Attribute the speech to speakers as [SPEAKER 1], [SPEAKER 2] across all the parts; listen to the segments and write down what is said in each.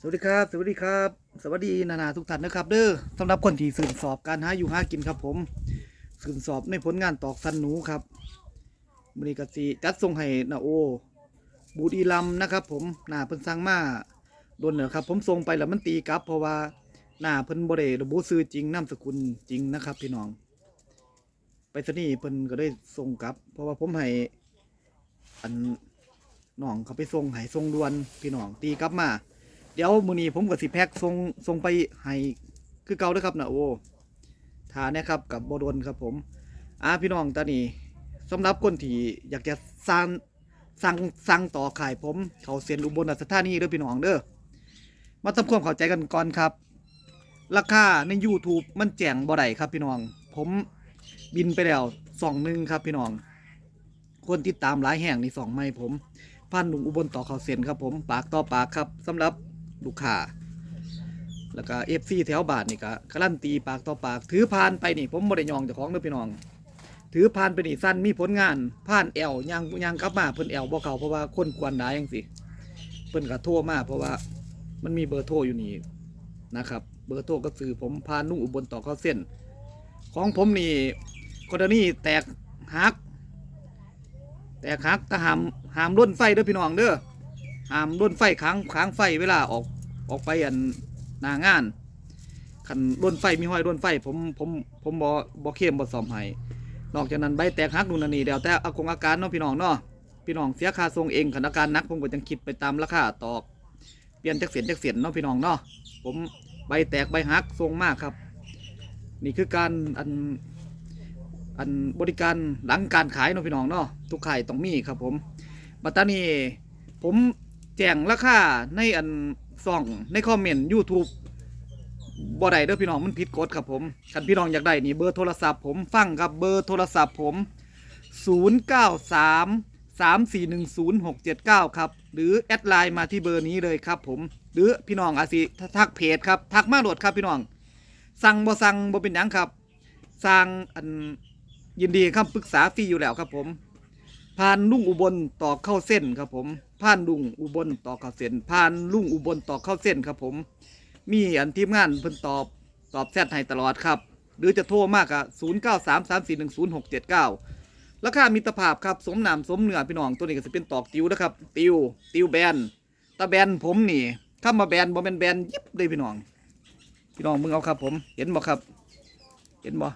[SPEAKER 1] สวัสดีครับ สวัสดีครับ สวัสดีนานาทุกท่านนะครับ เด้อสำหรับคนที่สืบสอบการหาอยู่หากินครับผมสืบสอบในผลงานตอกสันหนูครับบริกสิจัดส่งให้นาโอ บูดีลำนะครับ ผมหน้าเพิ่นสร้างมาโดนเหรอครับ ผมส่งไปแล้วมันตีกลับ เพราะว่าหน้าเพิ่นบ่ได้ระบุชื่อจริงนามสกุลจริงนะครับ พี่น้อง ไปสนีเพิ่นก็ได้ส่งกลับ เพราะว่าผมให้อันน้องเขาไปส่งให้ส่งดวนพี่น้องตีกลับมา เดี๋ยวมือนี้ผมก็สิแพ็คส่งส่งไปให้คือเก่าเด้อครับนะโอ้ทานี่ครับกับบโดนครับผมอ่าพี่น้องตอนนี้สำหรับคนที่อยากจะสร้างสั่งสั่งต่อขายผมเขาเซ็นอุบลราชธานีเด้อพี่น้องเด้อมาทำความเข้าใจกันก่อนครับ ราคาใน YouTube มันแจงบ่ได้ครับพี่น้อง ผมบินไปแล้วสองหนึ่งครับพี่น้อง คนติดตามหลายแห่งในสองไม่ผมพันหนุ่มอุบลต่อเขาเซ็นครับผม ปากต่อปากครับสำหรับ ลูกค้าแล้วก็เอฟซีแถวบานนี่ก็การันตีปากต่อปาก ถือพานไปนี่ผมบ่ได้ยองเจ้าของเด้อพี่น้อง ถือพานไปนี่สั้นมีผลงานพานแอลยางยางกลับมาเพิ่นแอลบ่เขาเพราะว่าคนกวนหลายจังซี่เพิ่นก็โทรมาเพราะว่ามันมีเบอร์โทรอยู่นี่นะครับ เบอร์โทรก็คือผมพานนุ่งอุบลต่อเข้าเส้น ของผมนี่กรณีแตกหัก แตกหักแต่หามหามร่นไฟเด้อพี่น้องเด้อหามร่นไฟค้างค้างไฟเวลาออก ออกไปอันหนางานคันร่นไฟมีห้อยร่นไฟผมผมผมบอบอเข้มบอซ่อมให้นอกจากนั้นใบแตกหักนู่นนนนี่เดี๋ยวแต่อากงอาการเนาะพี่น้องเนาะพี่น้องเสียค่าทรงเองคันอาการนักผมก็จังคิดไปตามราคาตอกเปลี่ยนจากเสียนจากเสียนเนาะพี่น้องเนาะผมใบแตกใบหักทรงมากครับ นี่คือการอันอันบริการหลังการขายเนาะพี่น้องเนาะทุกขายต้องมีครับผมบัตตานีผมแจ้งราคาในอัน ซ่องในคอมเมนต์ YouTube บ่ได้เด้อพี่น้องมันผิดกฎครับผมคันพี่น้องอยากได้นี่เบอร์โทรศัพท์ผมฟังครับเบอร์โทรศัพท์ผม 093 3410679ครับ หรือแอดไลน์มาที่เบอร์นี้เลยครับผม หรือพี่น้องอาจสิทักเพจครับ ทักมาโหลดครับพี่น้อง สั่งบ่สั่งบ่เป็นหยังครับ สั่งอันยินดีครับปรึกษาฟรีอยู่แล้วครับผม ผ่านลุงอุบลต่อเข้าเส้นครับผมผ่านลุงอุบลต่อเข้าเส้นผ่านลุงอุบลต่อเข้าเส้นครับผม มีอันทีมงานเพิ่นตอบตอบแซดให้ตลอดครับ หรือจะโทรมากอะศูนย์เก้าสามสามสี่หนึ่งศูนย์หกเจ็ดเก้าราคามิตรภาพครับสมนามสมเนื้อพี่น้องตัวนี้ก็จะเป็นตอกติวนะครับ ติวติวแบนตาแบนผมนี่ข้ามาแบนบ่เป็นแบนยิบเลยพี่น้อง พี่น้องมึงเอาครับ ผมเห็นบ่ครับ เห็นบ่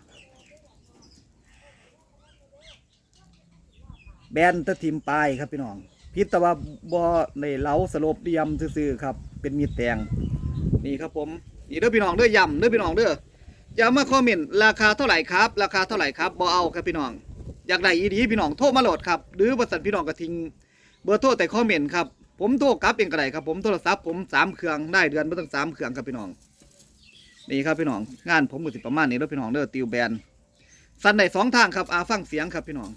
[SPEAKER 1] แบนตะทิมปลายครับพี่น้องพิษแต่ว่าบ่ในเหลาสลบเดียมซื่อๆครับ เป็นมีดแตงนี่ครับผมนี่เด้อพี่น้องเด้อยำเด้อพี่น้องเด้ออย่ามาคอมเมนต์ราคาเท่าไหร่ครับ ราคาเท่าไหร่ครับบ่เอาครับพี่น้อง อยากได้อีดีพี่น้องโทรมาโหลดครับ หรือบริษัทพี่น้องก็ทิ้งเบอร์โทรแต่คอมเมนต์ครับผมโทรกลับเองก็ได้ครับผมโทรศัพท์ผมสามเครื่องได้เดือนไม่ต้องสามเครื่องครับพี่น้องนี่ครับพี่น้องงานผมก็สิประมาณนี้เด้อพี่น้องเด้อติวแบนสั้นได้สองทางครับอาฟังเสียงครับพี่น้อง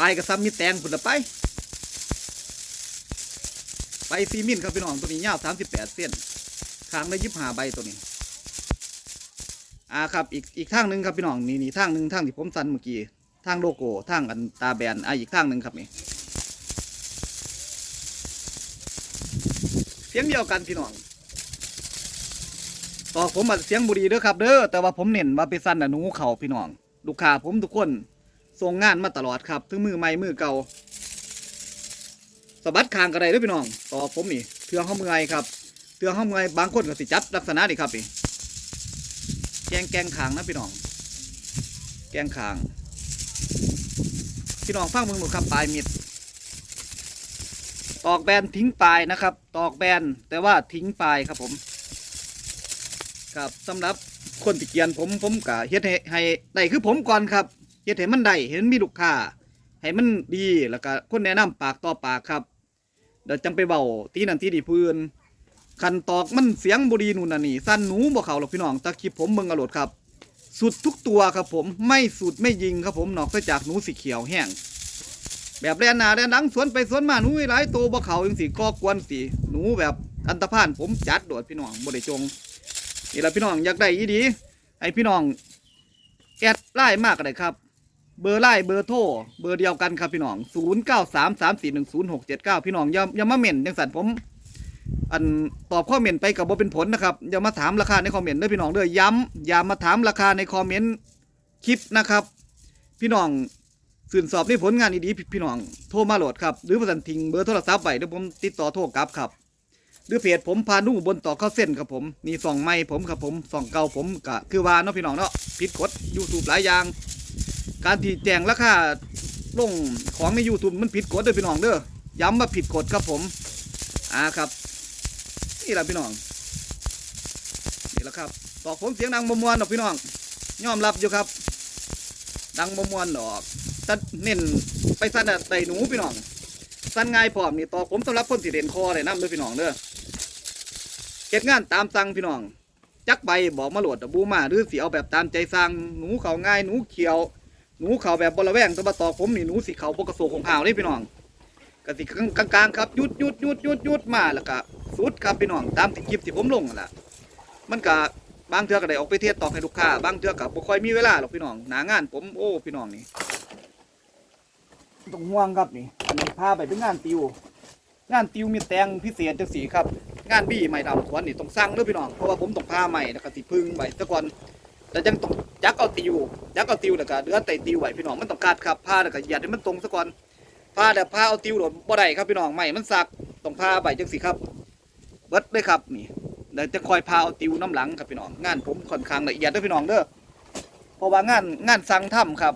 [SPEAKER 1] ไปกับซ้ำมีแตงพุ่นละไป ไปซีมินครับพี่น้องตัวนี้ยาวสามสิบแปดเส้นค้างได้ยิบหาใบตัวนี้ อ่าครับอีกอีกทางหนึ่งครับพี่น้องนี่นี่ทางหนึ่งทางที่ผมสันเมื่อกี้ทางโลโก้ทางอันตาแบนอ่าอีกทางหนึ่งครับนี่เสียงเดียวกันพี่น้องต่อผมอาเสียงบุรีเด้อครับเด้อแต่ว่าผมเน้นว่าไปสั้นอะหนูเข่าพี่น้องลูกค้าผมทุกคน ส่งงานมาตลอดครับถึงมือใหม่มือเก่าสะบัดคางกระไดเด้วยพี่น้อง ต่อผมนี่เทืองห้องเมื่อยครับเทืองห้องเมื่อยบางคนก็สิจับลักษณะนี่ครับนี่แกงแกงคางนะพี่น้อง แกงคาง พี่น้องฟังมึงหนูครับปลายมิดตอกแบนทิ้งปลายนะครับ ตอกแบนแต่ว่าทิ้งปลายครับผม ครับสำหรับคนที่เกียนผมผมกะเฮ็ดให้ได้คือผมก่อนครับ เฮ็ดให้มันได้เห็นมีลูกค้าให้มันดีแล้วก็คนแนะนำปากต่อปากครับเดี๋ยวจังไปเบาตีนั่นตีดีพื้นคันตอกมันเสียงบดีนู่นน่ะนี่สั้นหนูบ่เขาหรอกพี่น้องตะคลิปผมเบิ่งอรดครับ สุดทุกตัวครับผมไม่สุดไม่ยิงครับผมนอกจากหนูสีเขียวแห้งแบบแลนหนาแลนหลังสวนไปสวนมาหนูหลายตัวบ่เขาจังสิก่อกวนสิหนูแบบอันตรพานผมจัดโดดพี่น้องบ่ได้จงนี่ละพี่น้องอยากได้อีดีไอพี่น้องแอดไลน์มากก็ได้ครับ เบอร์ไลน์เบอร์โทรเบอร์เดียวกันครับพี่น้อง0 9 3 3 4 1 0 6 7 9พี่น้องอย่าอย่ามาเม่นจังสั่นผม อันตอบคอเมนไปกับบ่เป็นผลนะครับอย่ามาถามราคาในคอมเมนต์เด้อพี่น้องเด้อย้ำอย่ามาถามราคาในคอมเมนต์คลิปนะครับ พี่น้องสื่นสอบในผลงานดีๆพี่น้องโทรมาโหลดครับหรือประสันทิ้งเบอร์โทรศัพท์ไว้เดี๋ยวผมติดต่อโทรกลับครับหรือเพจผมพานุ่บนต่อเข้าเส้นครับผมนี่ส่องไม้ผมครับผมส่องเก่าผมก็คือว่าเนาะพี่น้องเนาะผิดกฎยูทูบหลายอย่าง การที่แจงราคาลงของใน YouTube มันผิดกฎเด้อพี่น้องเด้อย้ำว่าผิดกฎครับผมอ่าครับนี่แหละพี่น้องนี่แหละครับตอกผมเสียงดังบมวนดอกพี่น้องยอมรับอยู่ครับ ดังบมวนดอกตัดเน้นไปสั้นอะไตหนูพี่น้องสั้นง่ายพร้อมนี่ตอกผมสำหรับคนที่เด่นคอเลยน้ำเด้อพี่น้องเด้อเก็บงานตามสั่งพี่น้องจักใบบอกมาโหลดอะบูมาหรือสีเอาแบบตามใจสั่งหนูเขาง่ายหนูเขียว หนูเข่าแบบบละแวงตะบะตอกผมนี่หนูสีเข่าปกระโสของหาวนี่พี่น้องกสิกลางๆครับยุดยุดยุดยุดยุดมาแล้วก็สุดครับพี่น้องตามที่คลิปที่ผมลงนั่นแหละมันก็บางเทือก็ได้ออกไปเทศตอกให้ลูกค้าบางเทือก็บ่ค่อยมีเวลาหรอกพี่น้องหนางานผมโอ้พี่น้องนี่ต้องห่วงครับนี่อันนี้พาไปเป็นงานติว งานติวมีแตงพิเศษจังสีครับ งานบี้ใหม่ดำสวนนี่ต้องสั่งเด้อพี่น้องเพราะว่าผมต้องพาใหม่แล้วก็สิพึ่งไว้ซะก่อน แต่จังต้องยักเอาติวยักเอาติวแล้วก็เดือไตติวไหวพี่น้องมันต้องกัดครับผ้าแล้วก็หยียดให้มันตรงซะก่อนผ้าแล้วผ้าเอาติวโดดบ่ได้ครับพี่น้องไม่มันสักต้องผ้าใบจังสิครับเบิดเลยครับนี่เดี๋ยวจะคอยพาเอาติวน้ำหลังครับพี่น้องงานผมค่อนข้างละเอียดเด้อพี่น้องเด้อเพราะว่างานงานสั่งทำครับ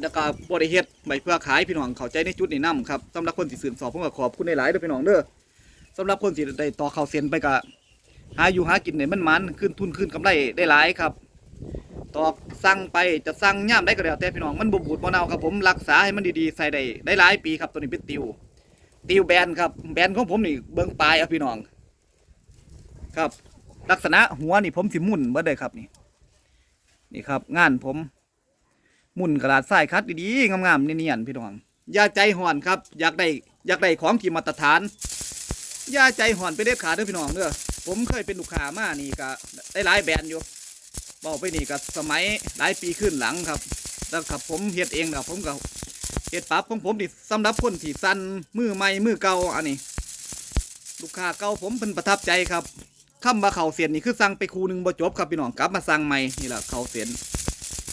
[SPEAKER 1] แล้วก็บริเฮ็ดใบเพื่อขายพี่น้องเข้าใจในจุดนี้นํครับสำหรับคนที่สื่นสอบผมก็ขอบคุณในหลายเด้อพี่น้องเด้อสำหรับคนที่ได้ต่อเข้าเซ็นไปก็หาอยู่หากินเนี่ยมันมันขึ้นทุนขึ้นกำไรได้หลายครับ ตอกสั่งไปจะสั่งย่ามได้ก็แล้วแต่พี่น้องมันบ่บูดบ่เน่าครับผมรักษาให้มันดีๆใส่ได้ได้หลายปีครับตัวนี้เป็นติว ติวแบนครับแบนของผมนี่เบิ่งปลายเอาพี่น้อง ครับ ลักษณะหัวนี่ผมสิมุนเบิดเลยครับนี่ นี่ครับ งานผม มุนกระดาษทรายคัดดีๆงามๆเนียนๆพี่น้องอย่าใจห่อนครับ อยากได้อยากได้ของที่มาตรฐานอย่าใจห่อนไปเด็ดขาดเด้อพี่น้องเด้อผมเคยเป็นลูกค้ามานี่ก็ได้หลายแบรนด์อยู่ บอกไปนี่ก็สมัยหลายปีขึ้นหลังครับแล้วครับผมเฮ็ดเองนะผมก็เฮ็ดปรับของผมนี่สำหรับคนที่สั้นมือใหม่มือเก่าอันนี้ ลูกค้าเก่าผมเป็นประทับใจครับคำว่าเข่าเสียนนี่คือสั่งไปคูหนึ่งบ่จบครับพี่น้องกลับมาสั่งใหม่นี่แหละเข่าเสียน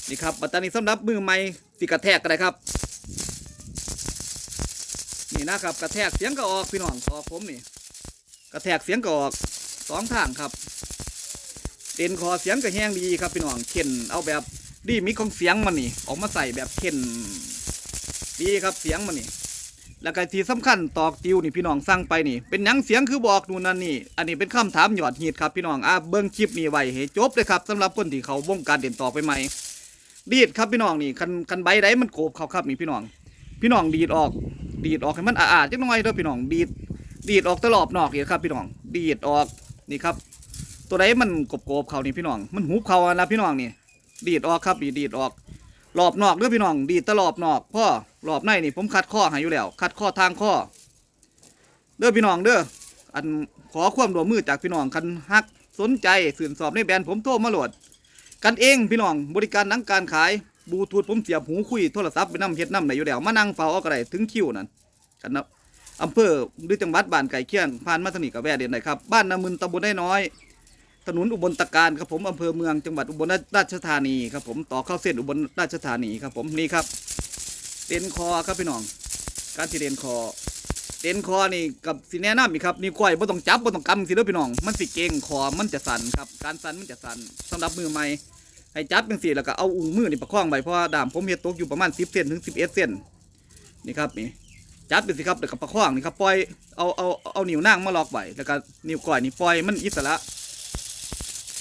[SPEAKER 1] นี่ครับบัตรนี้สำหรับมือใหม่สิกระแทกก็ได้ครับ นี่นะครับกระแทกเสียงก็ออกพี่น้องออกผมนี่ กระแทกเสียงก็ออกสองทางครับ ต็นคอเสียงก็แห้งดีครับพี่น้องเข็นเอาแบบดีมิของเสียงมันนี่ ออกมาใส่แบบเข็นดีครับเสียงมันนี่ แล้วก็ที่สำคัญตอกติวนี่พี่น้องสั่งไปนี่ เป็นยังเสียงคือบอกนู่นนั่นนี่ อันนี้เป็นคำถามหยอดหีดครับพี่น้องอะเบิ้งคลิปนี้ไว้ให้จบเลยครับสำหรับคนที่เขาวงการเด่นต่อไปใหม่ดีดครับพี่น้องนี่คันคันใบใดมันโกบเขาครับนี่พี่น้อง พี่น้องดีดออก ดีดออกให้มันอาดๆจักหน่อยเด้อพี่น้องดีดดีดออกตลอบนอกนี่ครับพี่น้อง ดีดออกนี่ครับ ตัวใดมันกบๆเขานี่พี่น้อง มันหูบเขาอะนะพี่น้องนี่ ดีดออกครับดีดีดออกรอบนอกเด้อพี่น้อง ดีดตลอบนอกพ่อรอบในนี่ผมคัดข้อให้อยู่แล้ว คัดข้อทางข้อเด้อพี่น้องเด้ออันขอความร่วมมือจากพี่น้องคันฮักสนใจสื่นสอบในแบรนด์ผมโทรมาโหลด กันเองพี่น้องบริการนังการขายบลูทูธผมเสียบหูคุยโทรศัพท์ไปนำเฮ็ดนำได้อยู่แล้วมานั่งเฝ้าเอาก็ได้ถึงคิวนั่นกันนะอำเภอหรือจังหวัดบ้านไก่เคียงผ่านมาทางนี้ก็แวะเด่นได้ครับบ้านนามึนตำบลได้น้อย ถนนอุบลตะการครับผมอำเภอเมืองจังหวัดอุบลราชธานีครับผมต่อเข้าเส้นอุบลราชธานีครับผมนี่ครับเต็นคอครับพี่น้อง การที่เต็นคอเต็นคอนี่กับสิแนะนำอีกครับนี่ก้อยบ่ต้องจับบ่ต้องกำสิเด้อพี่น้อง มันสิเก่งคอมันจะสั่นครับการสั่นมันจะสั่นสำหรับมือใหม่ให้จับจังซี่แล้วก็เอาอุ้งมือนี่ประคองไว้เพราะว่าดามผมเฮ็ดตกอยู่ประมาณ10เซนถึง11เซนนี่ครับนี่จับไปสิครับแล้วก็ประคองนี่ครับปล่อยเอาเอาเอานิ้วนางมาล็อกไว้แล้วก็นิ้วก้อยนี่ปล่อยมันอิสระ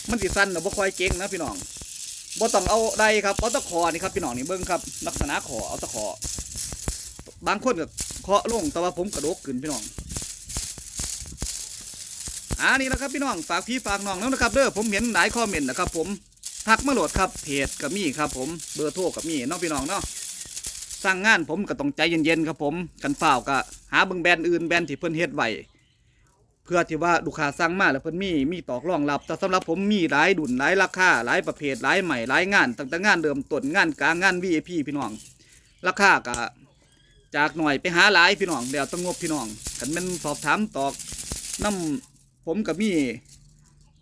[SPEAKER 1] มันสิสั้นแต่บ่ค่อยเก่งนะพี่น้องบ่ต้องเอาใดครับเอาตะขอนี่ครับพี่น้องนี่เบิ่งครับลักษณะขอเอาตะขอบางคนก็เคาะลงแต่ว่าผมกระโดกขึ้นพี่น้องอ่านี่นะครับพี่น้องฝากพี่ฝากน้องแล้วนะครับเด้อผมเห็นหลายคอมเมนต์นะครับ ผมทักมาโหลดครับเพจก็มีครับ ผมเบอร์โทรก็มีเน้องพี่น้องเนาะสร้างงานผมก็ต้องใจเย็นๆครับผมกันเฝ้าก็หาเบิ่งแบรนด์อื่นแบรนด์ที่เพิ่นเฮ็ดไว้ พื่อที่ว่าลูกค้าสั่งมาแล้วเพิ่นมีมีตอกรองรับ แต่สำหรับผมมีหลายดุนหลายราคาหลายประเภทหลายใหม่หลายงานตั้งแต่งานเดิมต้นงานกลางงาน VIP พี่น้อง ราคาก็จากหน่อยไปหาหลายพี่น้องเดี๋ยวต้องงบพี่น้องกันแม่นสอบถามตอกน้ำผมก็มี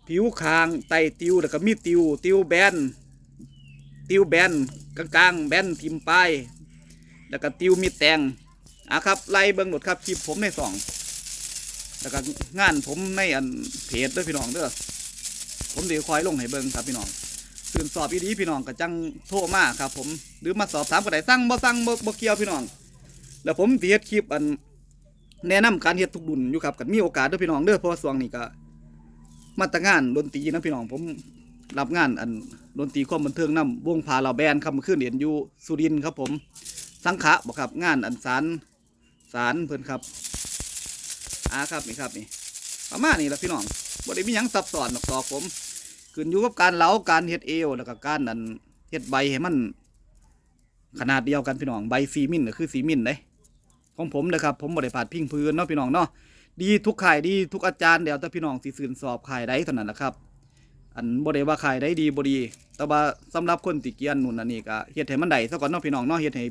[SPEAKER 1] ผิวคางไตติวแล้วก็มีติวติวแบนติวแบนกลางๆแบนทิมปลายแล้วก็ติวมีแตงอะครับไล่เบิ่งหมดครับคลิปผมในสอง แล้วก็งานผมในอันเพจด้วยพี่น้องเด้อผมเดี๋ยวคอยลงให้เบิ่งครับพี่น้องสื่นสอบอีดีพี่น้องก็จังโทรมาครับ ผมหรือมาสอบถามก็ได้สั่งบ่สั่งบ่บ่เกี่ยวพี่น้อง แล้วผมสิเฮดคลิปอันแนะนำการเฮ็ดทุกดุนอยู่ครับกันมีโอกาสด้อพี่น้องเด้อเพราะว่าช่วงนี้ก็มาตรงานดนตรีนะพี่น้องผมรับงานอันดนตรีความบันเทิงนํวงพาเราแบนครับเมื่อคืนเรียนอยู่สุรินครับผม สังขะบ่ครับงานอันสารสารเพิ่นครับ อ่าครับนี่ครับนี่ประมาณนี้แหละพี่น้องบ่ได้มีหยังซับซ้อนหรอกตอกผมขึ้นอยู่กับการเหลาการเฮ็ดเอวแล้วก็การอันเฮ็ดใบให้มัน ขนาดเดียวกันพี่น้องใบซีมินก็คือซีมินเด้ของผมนะครับผมบ่ได้ผาดพิงพื้นเนาะพี่น้องเนาะดีทุกข่ายดีทุกอาจารย์เดี๋ยวแต่พี่น้องสิสื่นสอบข่ายใดเท่านั้นแหละครับ อันบ่ได้ว่าข่ายใดดีบ่ดี แต่ว่าสำหรับคนติเกียนนู่นอันนี้ก็เฮ็ดให้มันได้ซะก่อนเนาะพี่น้องเนาะเฮ็ดให้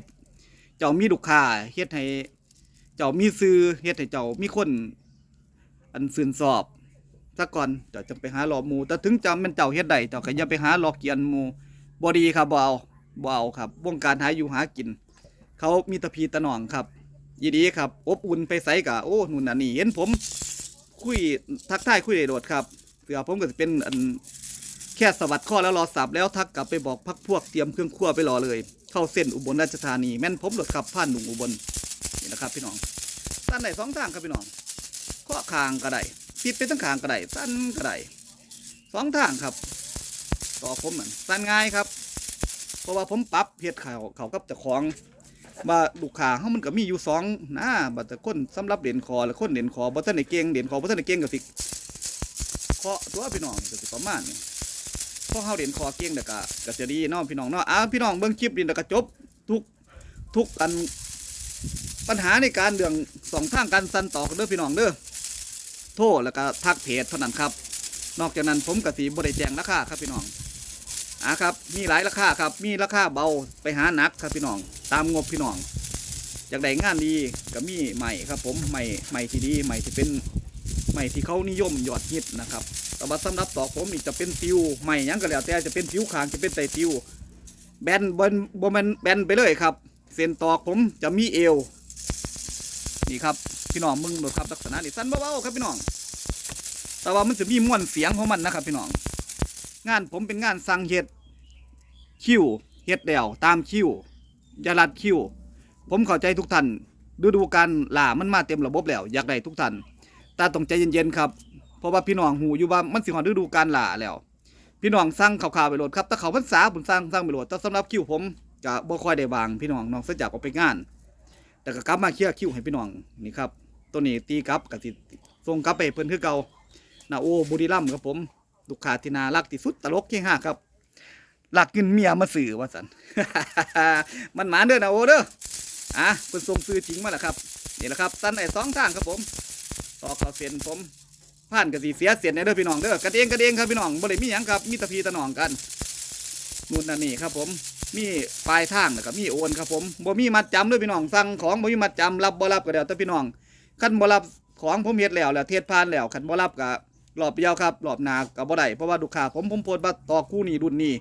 [SPEAKER 1] เจ้ามีลูกค้าเฮ็ดให้ เจ้ามีซื้อเฮ็ดให้เจ้ามีคน อันสื่นสอบซะก่อนเจ้าจะไปหาหลอกหมูแต่ถึงจำเป็นเจ้าเฮ็ดได้เจ้าก็อย่าไปหาหลอกเกียนหมูบ่ดีครับบ่เอาบ่เอาครับ วงการหาอยู่หากิน เขามีตะพีตะหนองครับยินดีครับ อบอุ่นไปไสกะโอ้นู่นน่ะนี่เห็นผม คุยทักทายคุยได้โดดครับเสือผมก็จะเป็นอันแค่สวัสดข้อแล้วรอสับแล้วทักกลับไปบอกพักพวกเตรียมเครื่องครัวไปรอเลย เข้าเส้นอุบลราชธานีแม่นผมหลดขับผ่านหนุ่งอุบล นี่นะครับพี่น้องสั้นได้สองทางครับพี่น้องข้อคางก็ได้ปิดไปทั้งคางก็ได้สั้นก็ได้สองทางครับ ต่อผมเหมือนสั้นง่ายครับ เพราะว่าผมปรับเฮ็ดเขาเขากับเจ้าของว่าลูกค้าเขามันก็มีอยู่สองนะบัดแต่คนสำหรับเหรียญคอและคนเหรียญคอบ่ทันได้เก่งเหรียญคอบ่ทันได้เก่งก็สิเคาะตัวพี่น้องก็สิประมาณนี้พอเฮาเหรียญคอเก่งแล้วก็ก็จะดีเนาะพี่น้องเนาะอ่าพี่น้องเบิ่งคลิปนี้แล้วก็จบทุกทุกอัน ปัญหาในการเรื่องสองทางการสันต่อเด้อพี่น้องเด้อโทรแล้วก็ทักเพจเท่านั้นครับ นอกจากนั้นผมกับสีบริแจงราคาครับพี่น้องอ่าครับมีหลายราคาครับมีราคาเบาไปหาหนักครับพี่น้อง ตามงบพี่น้องอยากได้งานดีก็มีใหม่ครับ ผมใหม่ใหม่ที่ดีใหม่ที่เป็นใหม่ที่เขานิยมยอดฮิตนะครับแต่ว่าสำหรับต่อผมนี่จะเป็นติวใหม่ยังก็แล้วแต่จะเป็นผิวขางจะเป็นไตติวแบนบนบนแบนไปเลยครับ ส้นตอกผมจะมีเอว นี่ครับพี่น้องมึงดูครับลักษณะนี่สั้นเบาๆครับพี่น้อง แต่ว่ามันจะมีม้วนเสียงของมันนะครับ พี่น้อง งานผมเป็นงานสั่งเฮ็ดคิวเฮ็ดเดี่ยวตามคิวยาลัดคิวผมเข้าใจทุกท่านฤดูกาลล่ามันมาเต็มระบบแล้วอยากได้ทุกท่านแต่ต้องใจเย็นๆครับเพราะว่าพี่น้องหูอยู่ว่ามันสิฮอดฤดูกาลล่าแล้ว พี่น้องสั่งข่าวๆไปโหลดครับแต่เขาพรรษาผมสั่งสั่งไปโหลดแต่สำหรับคิวผม ก็บ่ค่อยได้วางพี่น้องนอกจากออกไปงาน แต่ก็กลับมาเคลียร์คิวให้พี่น้องนี่ครับตัวนี้ตีกลับกับสิส่งกลับไปเพิ่นคือเก่านาโอบุรีรัมครับผมลูกค้าที่น่ารักที่สุดตลกเก่ห้าครับหลักเงินเมียมาสื่อว่าสันมันหมานเด้อนาโอเด้ออะเพิ่นส่งซื้อจริงมาแล้วครับนี่แหละครับสั้นไอ้สองทางครับผมต่อเขาเส้นผมผ่านกับสีเสียเสียนในเด้อพี่น้องเด้อกันเองกันเองครับพี่น้องบ่ได้มีหยังครับมีตะพีตะหนองกันนู่นนั่นนี่ครับผม มีปลายทางนะครับมีโอนครับผมบ่มีมัดจำด้วยพี่น้องสั่งของบ่มีมัดจำรับบ่รับก็เดี๋ยวแต่พี่น้องคันบ่รับของผมเฮ็ดแล้วแล้วเทศผ่านแล้วคันบ่รับก็รอบเดียวครับรอบหน้าก็บ่ได้เพราะว่าลูกค้าผมผมโพสต์ว่าต่อคู่นี้รุ่นนี้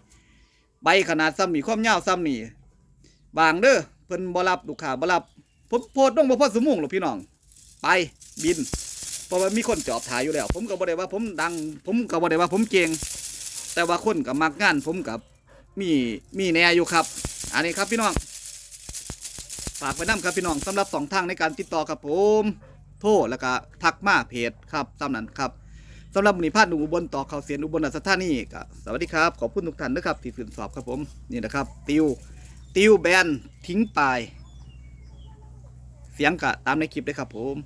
[SPEAKER 1] ใบขนาดซ้ำนี่ความยาวซ้ำนี่บางเด้อเพิ่นบ่รับลูกค้าบ่รับผมโพสต์ลงบ่พอสมุงหรอกพี่น้อง ไปบินเพราะว่ามีคนจอบถ่ายอยู่แล้ว ผมก็บ่ได้ว่าผมดัง ผมก็บ่ได้ว่าผมเก่งแต่ว่าคนก็มักงานผมกับ มีมีแน่อยู่ครับ อันนี้ครับพี่น้องฝากไว้น้ำครับพี่น้องสำหรับสองทางในการติดต่อครับผม โทรแล้วก็ทักมาเพจครับตามนั้นครับสำหรับมือนี้พาดหนูอุบลต่อเขาวเสียนอุบลราชธานีก็สวัสดีครับขอบคุณทุกท่านนะครับที่สื่นสอบครับผมนี่นะครับ ติวติวแบนทิ้งปลาย เสียงกะตามในคลิปเลยครับผม